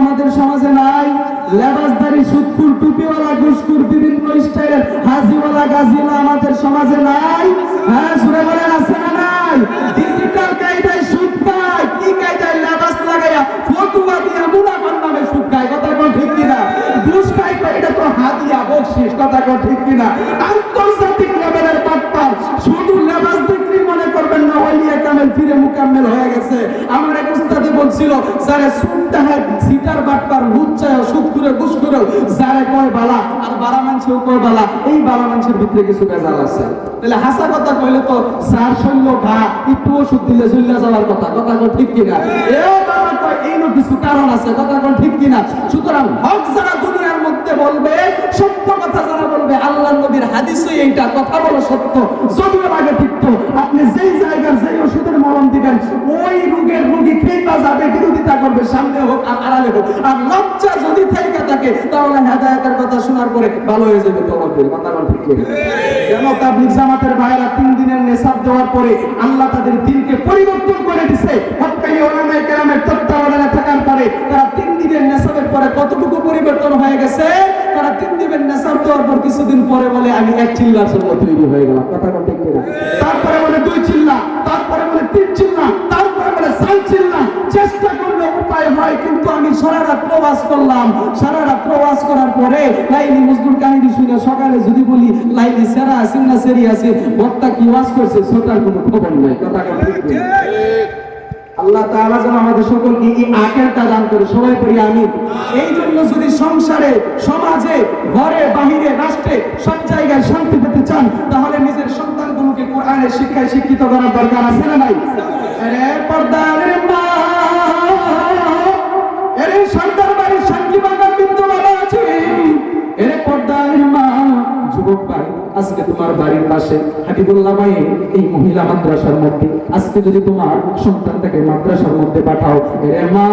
আমাদের সমাজে নাই। লেবাসদারি টুপিওয়ালা বিভিন্ন স্টাইলের হাজিওয়ালা, গাজিওয়ালা আমাদের সমাজে নাই। হ্যাঁ সুরে আছে না নাই? ডিজিটাল কায়দায় খায় কি কায়দায় লেবাস লাগাইয়া ফতুয়া দিয়া মুনাফার নামে সুদ খায়? কথা কোন ঠিক কিনা? ঘুষ খায়, এটা তো হাদিয়া, বকশিস, কথা কোন ঠিক কিনা? আন্তর্জাতিক মুকাম্মেল হয়ে গেছে। আমার এক উস্তাদে বলছিল যারা সুদটা হয় সিটার বাটপার লুচ্চায় সুদ করে, ঘুষ করে যারা কয় বালা? আর বালা মানুষেও কয় বালা? এই বালা মানুষের ভিতরে কিছু বেজাল আছে। তাহলে হাসা কথা কইলে তো সার শৈল্য ভা, একটু ওষুধ দিলে জুল্লা যাওয়ার কথা। কথা ঠিক কিনা? এ বাবা এই কিছু কারণ আছে। কথা ঠিক কিনা? সুতরাং হক যারা দুনিয়ার মধ্যে বলবে, সত্য কথা যারা বলবে আল্লাহ নবীর হাদিসই এইটা। কথা বলো সত্য। যদিও আগে ঠিক তো যাবে বিরোধিতা করবে, সামনে হোক আর আড়ালে হোক। আর লজ্জা যদি থেকে থাকে, তাহলে হেদায়তের কথা শোনার পরে ভালো হয়ে যাবে তোমার কেন তাবলিগ জামাতের ভাইরা তিন দিনের নেশাব দেওয়ার পরে আল্লাহ তাদের দিনকে পরিবর্তন করে দিছে। ওলামায়ে কেরামের তত্ত্বাবধানে থাকার পরে তারা তিন দিনের নেশাবের পরে কতটুকু পরিবর্তন হয়ে গেছে? তারা তিন দিনের নেশাব দেওয়ার পর কিছুদিন পরে বলে, আমি এক চিল্লার তৈরি হয়ে গেলাম। কথা কিনা? তারপরে কিন্তু আমি সারা রাত প্রবাস করলাম। সারা রাত প্রবাস করার পরে লাইলি মজদুর কাহিনী শুনে সকালে যদি বলি, লাইলি সেরা সেরি আছে বক্তা কি ওয়াজ করছে? সেটার কোনো খবর কথা আল্লাহ তাআলা যেন আমাদের সকলকে এই দান করে, সবাই পড়ি আমিন। এই জন্য যদি সংসারে, সমাজে, ঘরে, বাহিরে, রাষ্ট্রে সব জায়গায় শান্তি পেতে চান, তাহলে নিজের সন্তানগুলোকে কোরআনের শিক্ষায় শিক্ষিত করার দরকার আছে না নাই? আরে সন্তান বাড়ির শান্তি বাগান বিন্দু বাবা আছে। এরে পর্দার মা যুবক ভাই। আজকে তোমার বাড়ির পাশে হাবিবুল্লাহ মায়ে এই মহিলা মাদ্রাসার মধ্যে। আজকে যদি তোমার সন্তানটাকে মাদ্রাসার মধ্যে পাঠাও। এরে মা,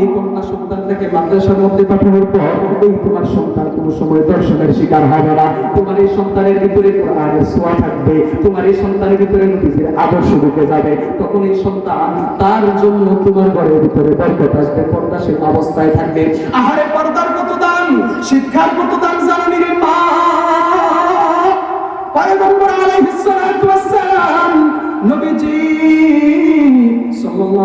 এই কন্যা সন্তানটাকে মাদ্রাসার মধ্যে পাঠানোর পর এই তোমার সন্তান কোনো সময় দর্শনের শিকার হবে না। তোমার এই সন্তানের ভিতরে ছোঁয়া থাকবে। তোমার এই সন্তানের ভিতরে আদর্শ ঢুকে যাবে। তখন এই সন্তান তার জন্য তোমার ঘরের ভিতরে বরকত আসবে। অবস্থায় থাকবে। আহারে পর্দার কত দাম? শিক্ষার কত দাম?